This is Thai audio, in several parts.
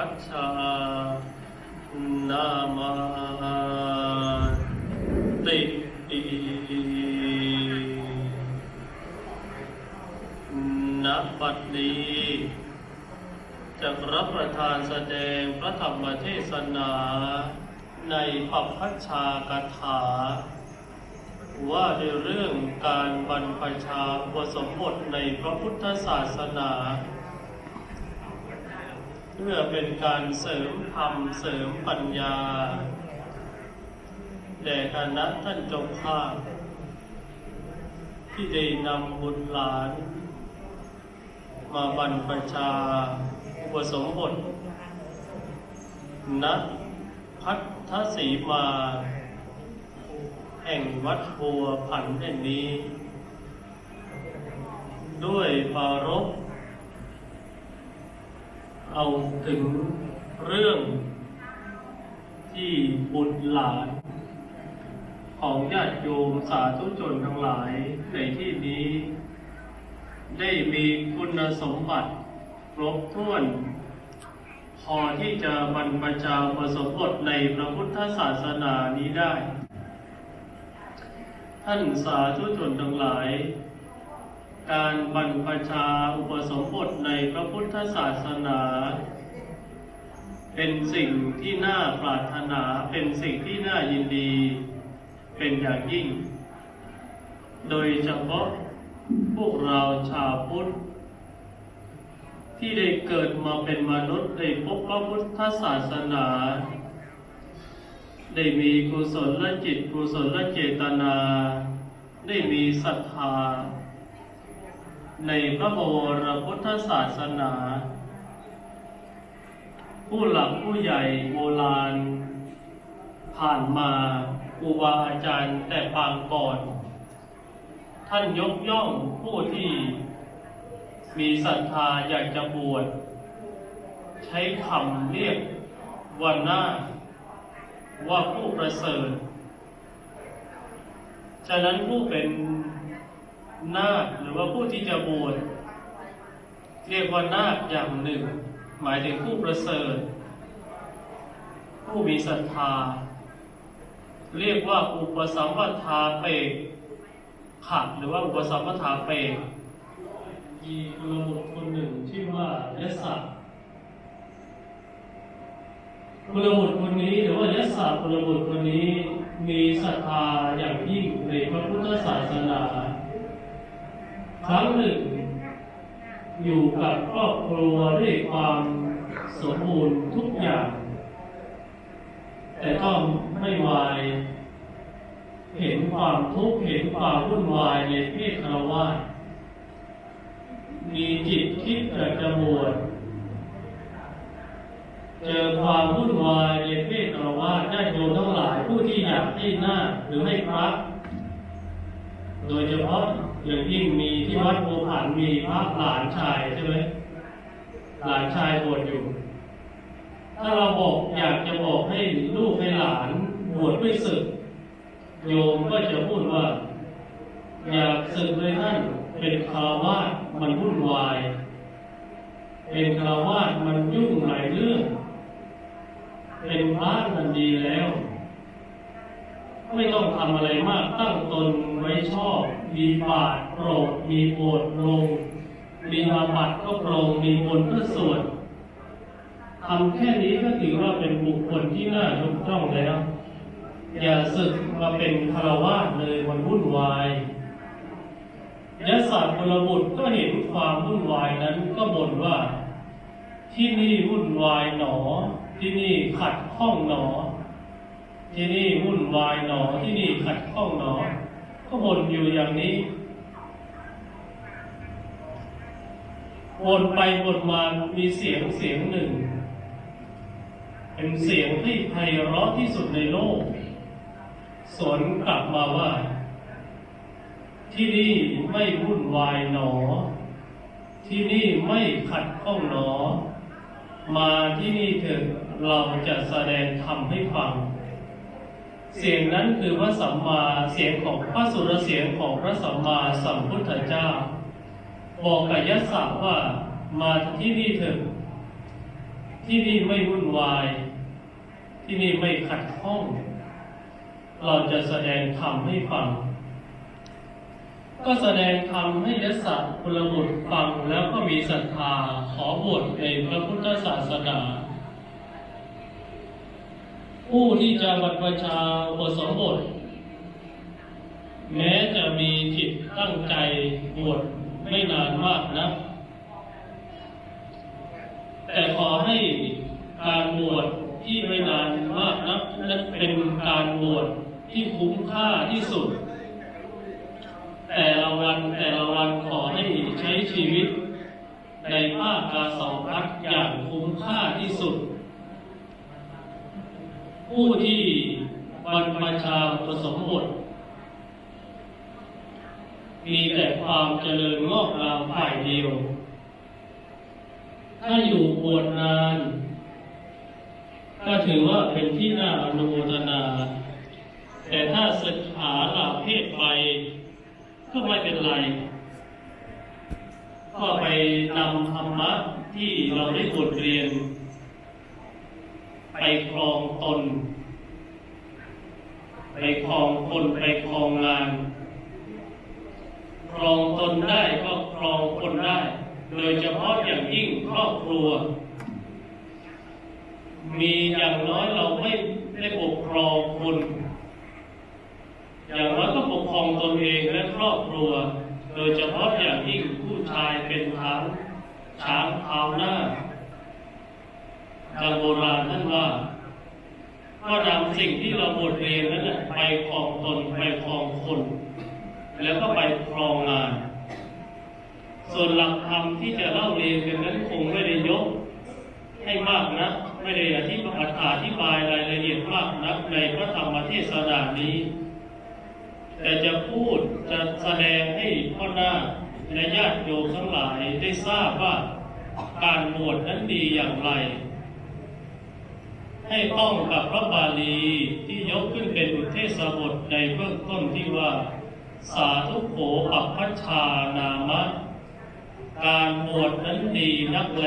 พัชชานามาติณบัดนี้จะรับประทานแสดงพระธรรมเทศนาในปัพพัชชากถา ว่าในเรื่องการบรรพชาอุปสมบทในพระพุทธศาสนา พื่อเป็นการเสริมธรรมเสริมปัญญาแด่คณะท่านเจ้าภาพที่ได้นำบุตรหลาน มาบรรพชาอุปสมบทณพัทธสีมา แห่งวัดบัวผันแห่งนี้ ด้วยปารภ เอาถึงเรื่องที่บุตรหลาน ของญาติโยมสาธุชนทั้งหลายในที่นี้ ได้มีคุณสมบัติครบถ้วน พอที่จะบรรพชาอุปสมบทในพระพุทธศาสนานี้ได้ ท่านสาธุชนทั้งหลาย การบรรพชาอุปสมบทในพระพุทธศาสนา เป็นสิ่งที่น่าปรารถนาเป็นสิ่งที่น่ายินดี เป็นอย่างยิ่ง โดยเฉพาะพวกเราชาวพุทธที่ได้เกิดมาเป็นมนุษย์ได้พบพระพุทธศาสนา ได้มีกุศลและจิตกุศลและเจตนา ได้มีศรัทธา ในพระบวรพุทธศาสนา ผู้หลักผู้ใหญ่โบราณ ผ่านมาครูบาอาจารย์แต่ปางก่อน ท่านยกย่องผู้ที่มีศรัทธาอยากจะบวช ใช้คำเรียกวันหน้า ว่าผู้ประเสริฐ ฉะนั้นผู้เป็น นาคหรือว่าผู้ที่จะบวชเรียกว่านาคอย่างหนึ่ง หมายถึงผู้ประเสริฐ ผู้มีศรัทธา เรียกว่าอุปสัมปทาเปกขัดหรือว่าอุปสัมปทาเปกมีกุลบุตรคนหนึ่งชื่ว่ายศศักดิ์กุลบุตรคนนี้หรือว่ายศศักลบุตรคนนี้มีศรัทธาอย่างยิ่งในพระพุทธศาสนา ครั้งหนึ่ง อยู่กับครอบครัวด้วยความสมบูรณ์ทุกอย่าง แต่ก็ไม่วาย เห็นความทุกข์เห็นความวุ่นวายในเพศคารวะมีจิตคิดอยากจะบวชเจอความวุ่นวายในเพศคารวะญาติโยมทั้งหลายผู้ที่อยากให้หน้าหรือให้พระโดยเฉพาะ อย่างยิ่งมีที่วัดโพผันมีพระหลานชายใช่ไหมหลานชายบวชอยู่ ถ้าเราบอกอยากจะบอกให้ลูกให้หลานบวชไม่ศึก โยมก็จะพูดว่า อยากศึกเลยท่านเป็นคารวะมันวุ่นวาย เป็นคารวะมันยุ่งหลายเรื่อง เป็นพระมันดีแล้ว ไม่ต้องทำอะไรมากตั้งตนไว้ชอบ มีบาตรโปรดมีโปรดลง มีอาบัตก็โปรงมีบนเพื่อสวดทำแค่นี้ก็ถือว่าเป็นบุคคลที่น่ายกย่องแล้ว อย่าศึกมาเป็นคารวะเลยมันวุ่นวายยศาสตร์พลบุตรก็เห็นความวุ่นวายนั้นก็บ่นว่า ที่นี่วุ่นวายหนอ ที่นี่ขัดข้องหนอ ที่นี่วุ่นวายหนอที่นี่ขัดข้องหนอ ก็บ่นอยู่อย่างนี้วนไปวนมามีเสียงเสียงหนึ่ง เป็นเสียงที่ไพเราะที่สุดในโลก สวนกลับมาว่า ที่นี่ไม่วุ่นวายหนอ ที่นี่ไม่ขัดข้องหนอ มาที่นี่เถิดเราจะแสดงธรรมให้ฟัง เสียงนั้นคือพระสัมมาเสียงของพระสุรเสียงของพระสัมมาสัมพุทธเจ้า บอกกับยศสาว่ามาที่นี่เถิดทที่นี่ไม่วุ่นวาย ที่นี่ไม่ขัดข้อง เราจะแสดงธรรมให้ฟัง ก็แสดงธรรมให้ยศพลบุตรฟังแล้วก็มีศรัทธาขอบวชในพระพุทธศาสนา ผู้ที่จะบรรพชาอุปสมบท แม้จะมีจิตตั้งใจบวชไม่นานมากนะ แต่ขอให้การบวชที่ไม่นานมากนักนั้นเป็นการบวชที่คุ้มค่าที่สุด แต่ละวันแต่ละวันขอให้ใช้ชีวิต ในภาคกาสองพัดอย่างคุ้มค่าที่สุด ผู้ที่บรรพชาอุปสมบทมีแต่ความเจริญงอกงามฝ่ายเดียว ถ้าอยู่บวชนาน ก็ถือว่าเป็นที่น่าอนุโมทนา แต่ถ้าศึกษาลาเพศไป ก็ไม่เป็นไร ก็ไปนำธรรมะที่เราได้บทเรียน ไปครองตน ไปครองคนไปครองงาน ครองตนได้ก็ครองคนได้ โดยเฉพาะอย่างยิ่งครอบครัว มีอย่างน้อยเราไม่ได้ปกครองคน อย่างน้อยก็ปกครองตนเองและครอบครัว โดยเฉพาะอย่างยิ่งผู้ชายเป็นช้างช้างเท้าหน้า ทางโบราณท่านว่าก็นำสิ่งที่เราบทเรียนนั้นน่ะไปครองตนไปครองคน แล้วก็ไปครองงาน ส่วนหลักธรรมที่จะเล่าเรียนกันนั้นคงไม่ได้ยกให้มากนะ ไม่ได้อธิบายอธิบายรายละเอียดมากนักในพระธรรมเทศนานี้ แต่จะพูดจะแสดงให้พ่อหน้าและญาติโยมทั้งหลายได้ทราบว่าการบวชนั้นดีอย่างไร ให้ต้องกับพระบาลีที่ยกขึ้นเป็นอุเทศบทในเบื้องต้นที่ว่า สาธุโขอัพพชานามะ การบวชนั้นดีนักแล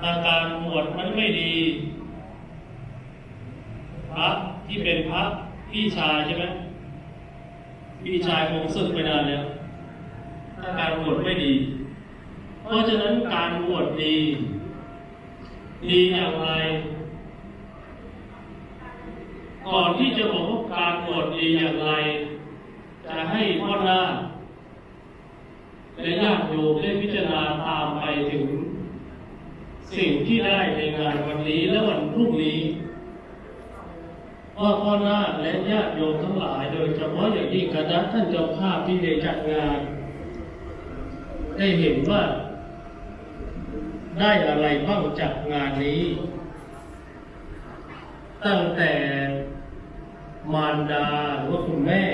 ถ้าการบวชนั้นไม่ดี พระที่เป็นพระพี่ชายใช่ไหมพี่ชายคงสึกไปนานแล้วถ้าการบวชไม่ดี เพราะฉะนั้นการบวชดี ดีอย่างไร ก่อนที่จะบอกว่าการบวชดีอย่างไร จะให้พ่อหน้าและญาติโยมได้พิจารณาตามไปถึง สิ่งที่ได้ในงานวันนี้และวันพรุ่งนี้ว่าพ่อหน้าและญาติโยมทั้งหลาย โดยเฉพาะอย่างยิ่งคณะท่านเจ้าภาพที่ได้จัดงาน ได้เห็นว่า ได้อะไรบ้างจากงานนี้ ตั้งแต่มารดาหรือว่าคุณแม่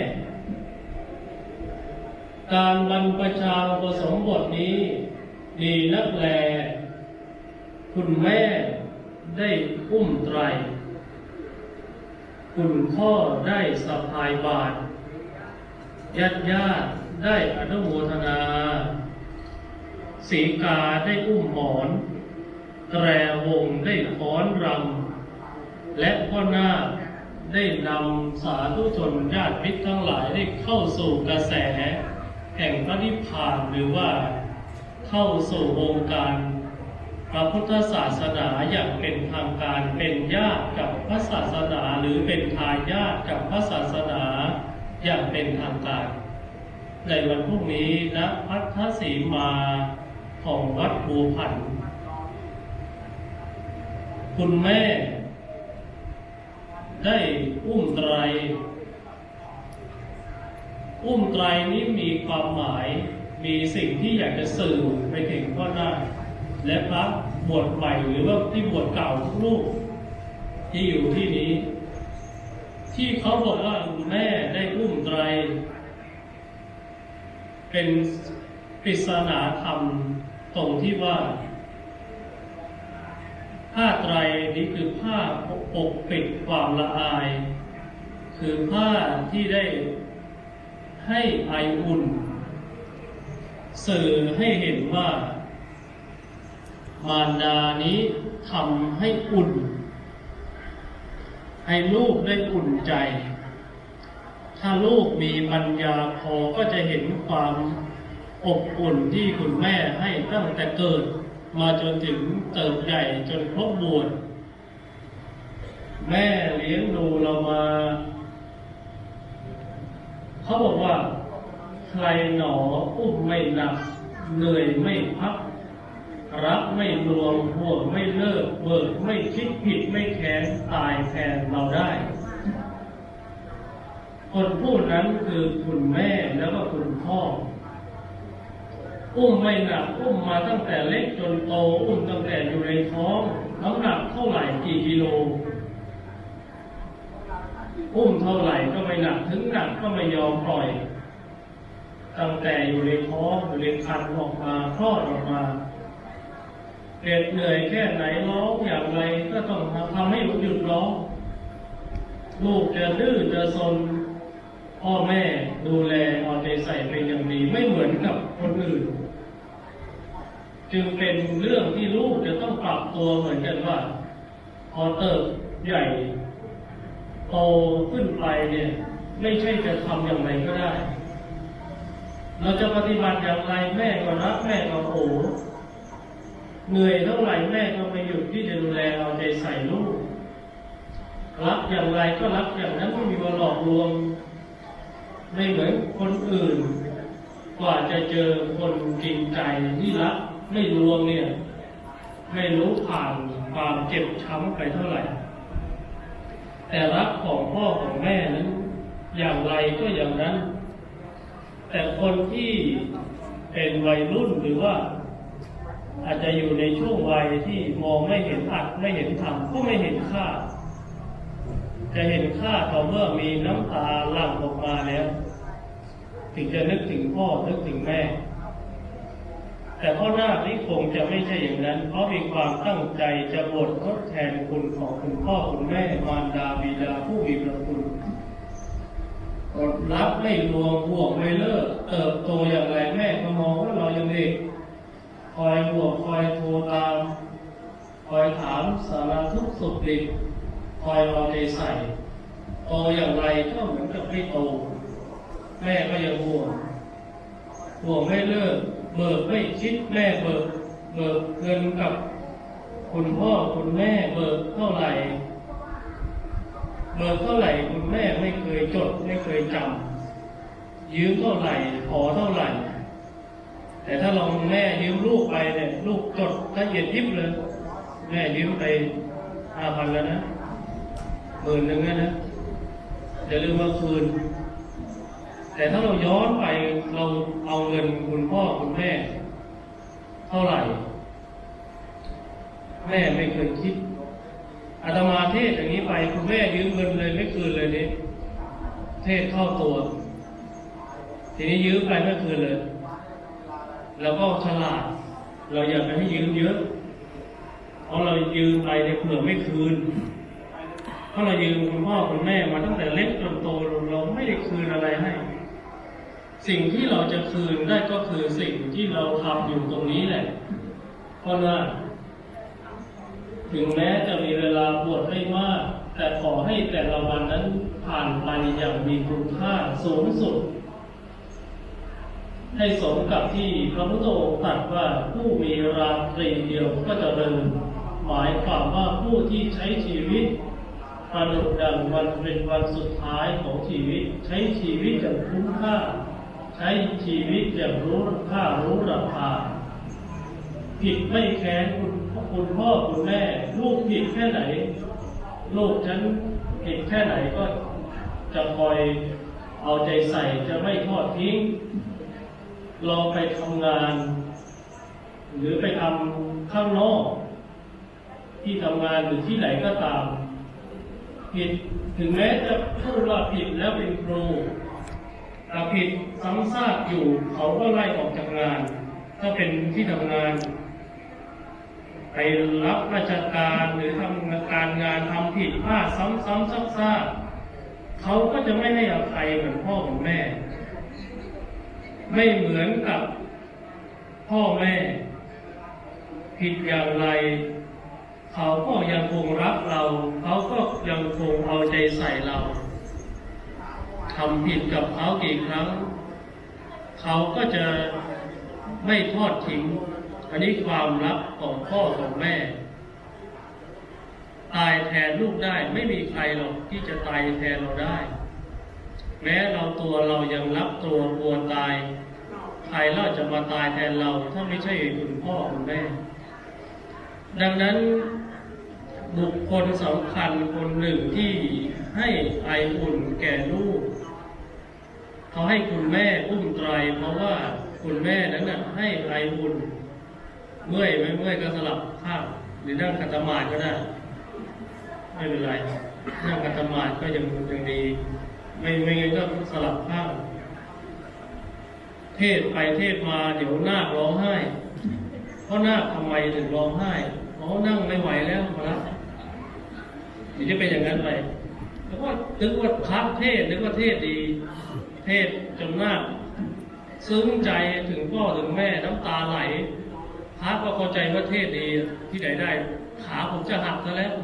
การบรรพชาอุปสมบทนี้ ดีนักแล คุณแม่ได้อุ้มไตร คุณพ่อได้สะพายบาตรญาติญาติได้อนุโมทนา สีกาได้อุ้มหมอน แตรวงได้ฟ้อนรำ และพ่อนาคได้นำสาธุชนญาติมิตรทั้งหลายได้เข้าสู่กระแส แห่งพระนิพพานหรือว่าเข้าสู่วงการพระพุทธศาสนาอย่างเป็นทางการเป็นญาติกับพระศาสนาหรือเป็นทายาทกับพระศาสนาอย่างเป็นทางการ ในวันพรุ่งนี้ณพัทธสีมา ของวัดภูพันธ์คุณแม่ ได้อุ้มไตร อุ้มไตรนี้มีความหมาย มีสิ่งที่อยากจะสื่อไปถึงพ่อหน้าและพระบวชใหม่หรือว่าที่บวชเก่าทุกรูปที่อยู่ที่นี้ ที่เขาบอกว่าคุณแม่ได้อุ้มไตร เป็นปริศนาธรรม ตรงที่ว่า ผ้าไตรนี้คือผ้าปกปิดความละอาย คือผ้าที่ได้ให้ไออุ่น สื่อให้เห็นว่า มารดานี้ทำให้อุ่น ให้ลูกได้อุ่นใจ ถ้าลูกมีปัญญาพอก็จะเห็นความ อบอุ่นที่คุณแม่ให้ตั้งแต่เกิด มาจนถึงเติบใหญ่จนครบบวชแม่เลี้ยงดูเรามา เขาบอกว่า ใครหนออุ้มไม่หนักเหนื่อยไม่พัก รักไม่รวมห่วงไม่เลิก เบิกไม่คิดผิดไม่แค้นตายแทนเราได้ คนพูดนั้นคือคุณแม่แล้วก็คุณพ่อ อุ้มไม่หนักอุ้มมาตั้งแต่เล็กจนโตอุ้มตั้งแต่อยู่ในท้องน้ำหนักเท่าไหร่กี่กิโล อุ้มเท่าไหร่ก็ไม่หนักถึงหนักก็ไม่ยอมปล่อย ตั้งแต่อยู่ในท้องอยู่ในคันออกมาคลอดออกมาเหน็ดเหนื่อยแค่ไหนร้องอย่างไรก็ต้องทำให้หยุดร้องลูกจะดื้อจะซนพ่อแม่ดูแลเอาใจใส่เป็นอย่างดีไม่เหมือนกับคนอื่น จึงเป็นเรื่องที่ลูกจะต้องปรับตัวเหมือนกันว่าพอเติบใหญ่โตขึ้นไปเนี่ย ไม่ใช่จะทำอย่างไรก็ได้ เราจะปฏิบัติอย่างไรแม่ก็รักแม่ก็โอ้เหนื่อยเท่าไหร่แม่ก็ไม่หยุดที่จะดูแลเอาใจใส่ลูกรักอย่างไรก็รักอย่างนั้นไม่มีมาหลอกลวงไม่เหมือนคนอื่น กว่าจะเจอคนจริงใจที่รัก ไม่ลวงเนี่ย ไม่รู้ผ่านความเจ็บช้ำไปเท่าไหร่ แต่รักของพ่อของแม่นั้น อย่างไรก็อย่างนั้น แต่คนที่เป็นวัยรุ่นหรือว่าอาจจะอยู่ในช่วงวัยที่มองไม่เห็นอัดไม่เห็นทำก็ไม่เห็นค่า จะเห็นค่าต่อเมื่อมีน้ำตาหลั่งออกมาแล้ว ถึงจะนึกถึงพ่อนึกถึงแม่ แต่พ่อหน้านี้คงจะไม่ใช่อย่างนั้น เพราะมีความตั้งใจจะบททดแทนคุณของคุณพ่อคุณแม่มารดาบิดาผู้มีพระคุณอดรับไม่รวมห่วงไม่เลิก เติบโตอย่างไรแม่ก็มองว่าเรายังเด็กคอยห่วงคอยโทรตาม คอยถามสารทุกสุขดิบคอยเอาใจใส่โตอย่างไรก็เหมือนกับไม่โตแม่ก็ยังห่วงห่วงไม่เลิก เบิกไม่คิดแม่เบิกเบิกเงินกับคุณพ่อคุณแม่เบิกเท่าไหร่ เบิกเท่าไหร่คุณแม่ไม่เคยจดไม่เคยจำยืมเท่าไหร่ขอเท่าไหร่ แต่ถ้าลองแม่ยืมลูกไปเนี่ยลูกจดละเอียดยิบเลย แม่ยืมไปห้าพันแล้วนะหมื่นหนึ่งแล้วนะอย่าลืมมาคืน แต่ถ้าเราย้อนไปเราเอาเงินคุณพ่อคุณแม่ เท่าไหร่ แม่ไม่เคยคิดอาตมาเทศอย่างนี้ไปคุณแม่ยืมเงินเลยไม่คืนเลยนี่เทศเข้าตัว ทีนี้ยืมไปไม่คืนเลยแล้วก็ฉลาด เราอย่าไปให้ยืมเยอะเพราะเรายืมไปเนี่ยเผื่อไม่คืนเพราะเรายืมคุณพ่อคุณแม่มาตั้งแต่เล็กจนโตเราไม่ได้คืนอะไรให้ สิ่งที่เราจะคืนได้ก็คือสิ่งที่เราทำอยู่ตรงนี้แหละ เพราะว่าถึงแม้จะมีเวลาบวชไม่มาก แต่ขอให้แต่ละวันนั้นผ่านไปอย่างมีคุณค่าสูงสุด ให้สมกับที่พระพุทธองค์ตรัสว่าผู้มีราตรีเดียวก็จะเริญหมายความว่าผู้ที่ใช้ชีวิตประดุจดังวันเป็นวันสุดท้ายของชีวิต ใช้ชีวิตอย่างคุ้มค่า ใช้ชีวิตอย่างรู้ค่ารู้ราคาผิดไม่แค้นคุณคุณพ่อคุณแม่ ลูกผิดแค่ไหน ลูกฉันผิดแค่ไหนก็จะคอยเอาใจใส่จะไม่ทอดทิ้งลองไปทำงาน หรือไปทำข้างนอก ที่ทำงานหรือที่ไหนก็ตาม ผิดถึงแม้จะพูดว่าผิดแล้วเป็นครู แต่ผิดซ้ำซากอยู่เขาก็ไล่ออกจากงาน ถ้าเป็นที่ทำงาน ไปรับราชการหรือทำการงานทำผิดพลาดซ้ำๆซากเขาก็จะไม่ให้อภัยเหมือนพ่อเหมือนแม่ ไม่เหมือนกับพ่อแม่ ผิดอย่างไร เขาก็ยังคงรักเรา เขาก็ยังคงเอาใจใส่เรา ทำผิดกับเขากี่ครั้ง เขาก็จะไม่ทอดทิ้ง อันนี้ความรักของพ่อของแม่ ตายแทนลูกได้ไม่มีใครหรอกที่จะตายแทนเราได้ แม้เราตัวเรายังรับตัวกลัวตาย ใครเล่าจะมาตายแทนเราถ้าไม่ใช่คุณพ่อคุณแม่ ดังนั้นบุคคลสำคัญคนหนึ่งที่ให้ไออุ่นแก่ลูก เขาให้คุณแม่อุ้มไตร เพราะว่าคุณแม่นั้นน่ะให้ไออุ่นเมื่อยไม่เมื่อยก็สลับข้างหรือนั่งขัดสมาธิก็ได้ไม่เป็นไรนั่งขัดสมาธิก็ยังยังดี ไม่ไม่งั้นก็สลับข้างเทศไปเทศมาเดี๋ยวหน้าร้องไห้ เพราะหน้าทำไมถึงร้องไห้เพราะนั่งไม่ไหวแล้วมาละเดี๋ยวจะเป็นอย่างนั้นไปแล้วก็นึกว่าพักเทศนึกว่าเทศดี เทศจนนาคซึ้งใจถึงพ่อถึงแม่น้ำตาไหลพระก็เข้าใจว่าเทศดีที่ไหนได้ ขาผมจะหักซะแล้ว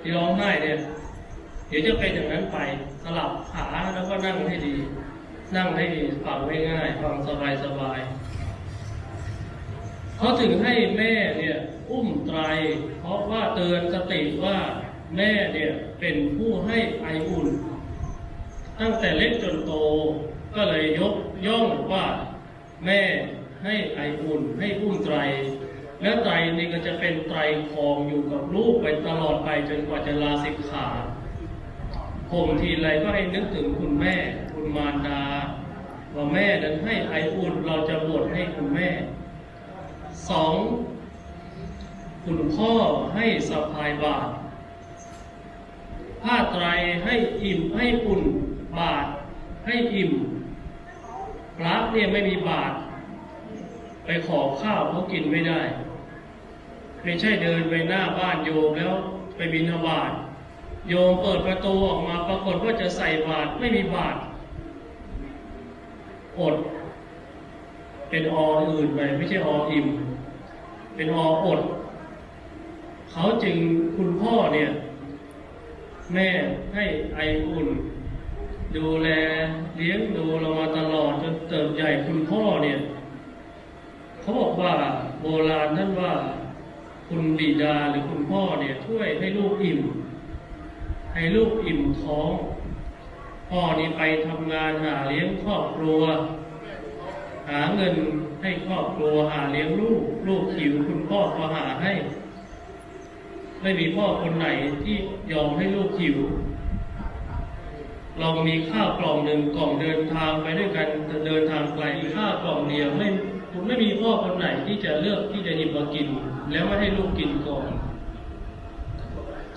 ที่ร้องไห้เนี่ยเดี๋ยวจะเป็นอย่างนั้นไปสลับขาแล้วก็นั่งให้ดี นั่งให้ดีฟังง่ายๆฟังสบายๆเขาถึงให้แม่เนี่ยอุ้มไตร เพราะว่าเตือนสติว่าแม่เนี่ยเป็นผู้ให้ไออุ่น ตั้งแต่เล็กจนโต ก็เลยยกย่องว่าแม่ให้ไออุ่นให้อุ้มไตร และไตรนี่ก็จะเป็นไตรครองอยู่กับลูกไปตลอดไปจนกว่าจะลาสิกขาผมทีไรก็ให้นึกถึงคุณแม่ คุณมารดาว่าแม่นั้นให้ไออุ่นเราจะบวชให้คุณแม่สองคุณพ่อให้สะพายบาตรผ้าไตรให้อิ่มให้อุ่น บาตรให้อิ่มพระเนี่ยไม่มีบาตรไปขอข้าวเขากินไม่ได้ ไม่ใช่เดินไปหน้าบ้านโยมแล้วไปบิณฑบาตโยมเปิดประตูออกมาปรากฏว่าจะใส่บาตรไม่มีบาตรอด เป็นออื่นไปไม่ใช่ออิ่ม เป็นออด เขาจึงคุณพ่อเนี่ย แม่ให้ไออุ่น ดูแลเลี้ยงดูเรามาตลอดจนเติบใหญ่คุณพ่อเนี่ยเขาบอกว่าโบราณท่านว่า คุณบิดาหรือคุณพ่อเนี่ยช่วยให้ลูกอิ่ม ให้ลูกอิ่มท้อง พ่อนี่ไปทำงานหาเลี้ยงครอบครัว หาเงินให้ครอบครัวหาเลี้ยงลูก ลูกหิวคุณพ่อก็หาให้ ไม่มีพ่อคนไหนที่ยอมให้ลูกหิว เรามีข้าวกล่องหนึ่งกล่องเดินทางไปด้วยกันเดินทางไกลข้าวกล่องเดียวไม่คุณไม่มีพ่อคนไหนที่จะเลือกที่จะหยิบมากิน แล้วไม่ให้ลูกกินก่อน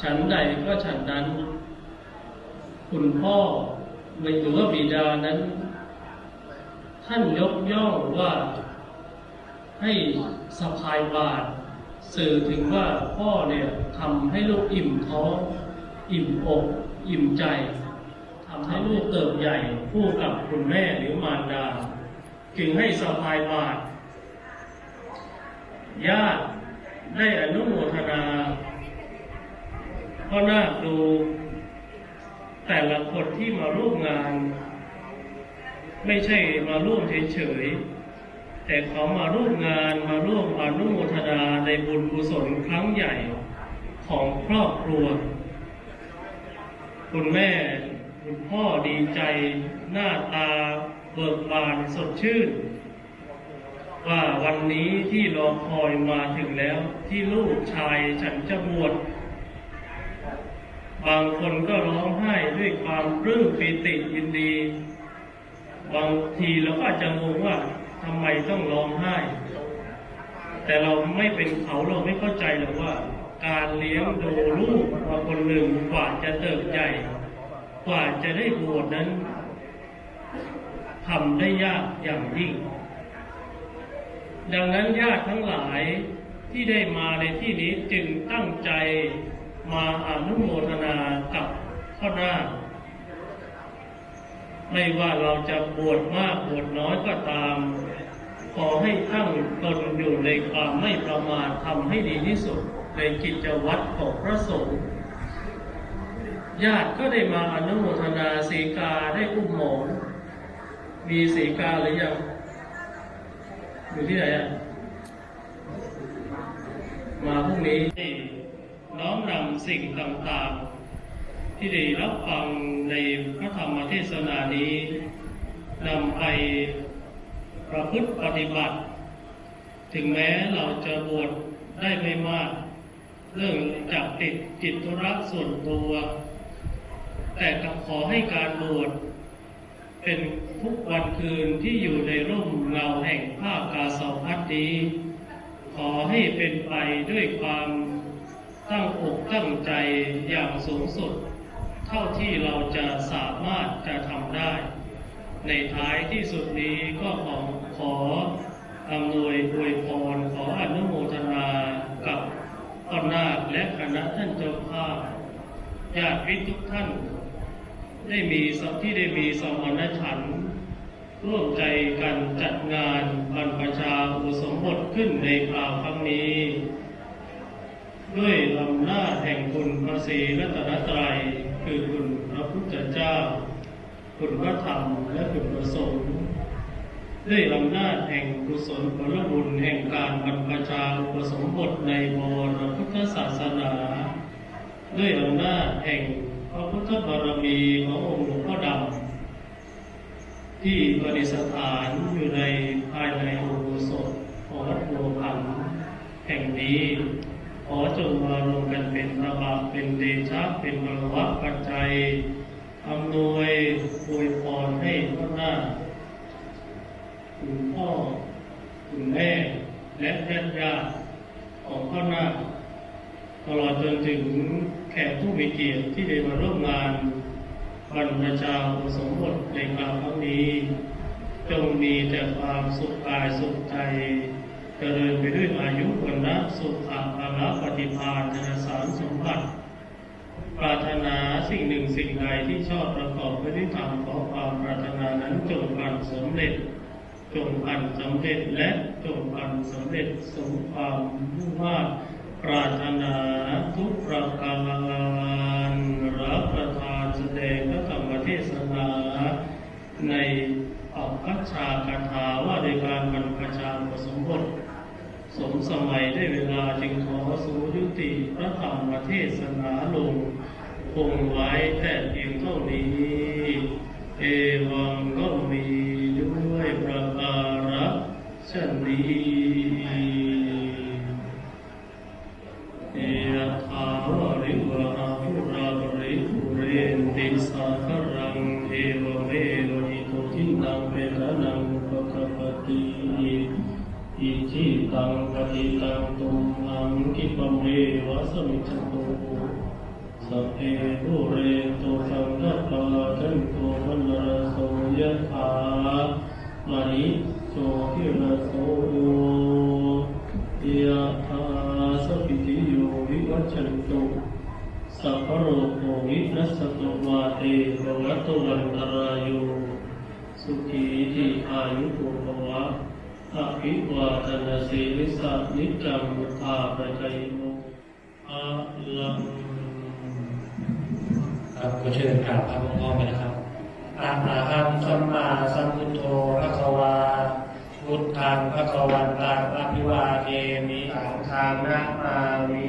ฉันใดก็ฉันนั้น คุณพ่อหรือว่าบิดานั้น ท่านยกย่องว่าให้สะพายบาตรสื่อถึงว่าพ่อเนี่ยทำให้ลูกอิ่มท้อง อิ่มอก อิ่มใจ ทำให้ลูกเติบใหญ่คู่กับคุณแม่หรือมารดา จึงให้สะพายบาตรญาติได้อนุโมทนาเพราะน่าดูแต่ละคนที่มาร่วมงาน ไม่ใช่มาร่วมเฉยๆ แต่เขามาร่วมงานมาร่วมอนุโมทนาในบุญกุศลครั้งใหญ่ของครอบครัว คุณแม่ คุณพ่อดีใจหน้าตาเบิกบานสดชื่น ว่าวันนี้ที่รอคอยมาถึงแล้วที่ลูกชายฉันจะบวชบางคนก็ร้องไห้ด้วยความปลื้มปิติยินดี บางทีเราก็อาจจะงงว่าทำไมต้องร้องไห้ แต่เราไม่เป็นเขาเราไม่เข้าใจหรอกว่า การเลี้ยงดูลูกมาคนหนึ่งกว่าจะเติบใหญ่ กว่าจะได้บวชนั้นทำได้ยากอย่างยิ่ง ดังนั้นญาติทั้งหลายที่ได้มาในที่นี้จึงตั้งใจมาอนุโมทนากับพ่อหน้า ไม่ว่าเราจะบวชมากบวชน้อยก็ตามขขอให้ตั้งตนอยู่ในความไม่ประมาททำให้ดีที่สุดในกิจวัตรของพระสงฆ์ ญาติก็ได้มาอนุโมทนาสีกาได้อุ้มหมอน มีสีกาหรือยัง อยู่ที่ไหนอะ มาพรุ่งนี้น้อมนำสิ่งต่างๆ ที่ได้รับฟังในพระธรรมเทศนานี้นำไปประพฤติปฏิบัติ ถึงแม้เราจะบวชได้ไม่มาก เรื่องจับติดจิตธุระส่วนตัว แต่ก็ขอให้การบวชเป็นทุกวันคืนที่อยู่ในร่มเงาแห่งภากาสาวพัดนี้ขอให้เป็นไปด้วยความตั้งอกตั้งใจอย่างสูงสุด เท่าที่เราจะสามารถจะทำได้ ในท้ายที่สุดนี้ก็ขอขออำนวยอวยพรขออนุโมทนากับพ่อนาคและคณะท่านเจ้าภาพญาติมิทุกท่าน ได้มีที่ได้มีสมณฉันร่วมใจกันจัดงานบรรพชาอุปสมบทขึ้นในคราวครั้งนี้ ด้วยอำนาจแห่งคุณพระศรีรัตนตรัยคือคุณพระพุทธเจ้า คุณพระธรรมและคุณพระสงฆ์ด้วยอำนาจแห่งกุศลผลบุญแห่งการบรรพชาอุปสมบทในบวรพุทธศาสนา ด้วยอำนาจแห่ง ระพุทธบารมีขององค์หลวงพ่อดำที่ประดิษฐานอยู่ในภายในอุโบสถของวัดโลพันแห่งนี้ขอจงมารวมกันเป็นระบาเป็นเดชะเป็นบรวะปัจจัยอำนวยอวยพรให้พระหน้าคุณพ่อคุณแม่และญาติญาติของพ่อหน้าตลอดจนถึง กผู้มีเกียรติที่ได้มาร่วมงานบรรพชาอุปสมบทในคราวครั้งนี้ จงมีแต่ความสุขกายสุขใจเจริญไปด้วยอายุวันนะสุขภาละปฏิภาณธนสารสมบัติ ปรารถนาสิ่งหนึ่งสิ่งใดที่ชอบประกอบไปด้วยธรรมขอความปรารถนานั้นจงพันสำเร็จ จงพันสำเร็จและจงพันสำเร็จสมความมุ่งมา่ ปรารถนาทุกประการรับประทานแสดงพระธรรมเทศนาในอัปคัชชากถาว่าในการบรรพชาอุปสมบทสมสมัยได้เวลาจึงขอสู่ยุติพระธรรมเทศนาลงคงไว้แต่เพียงเท่านี้ เอวังก็มีด้วยประการฉนี้ ติอิจิตังปฏิตังตุมังคิปเมวะสมิจจโตสัพเพภูเรนโตสังฆปะจันโตมนระโสยะถามณิโสทิรโสโยยะถาสัพพิติโยวิวัชันตุสัพพโรโควินัสตุมาเตภวัตวันตรายโยสุขีติอายุโกภวะ อภิวาทนาสีลิสานิจจังมุทาปะจายโมอาลังครับก็เชิญกราบพระพร้อมๆกันนะครับอะระหังสัมมาสัมพุทโธพระควาพุทธังพระควันตังอภิวาเทมิสังฆานะมามิ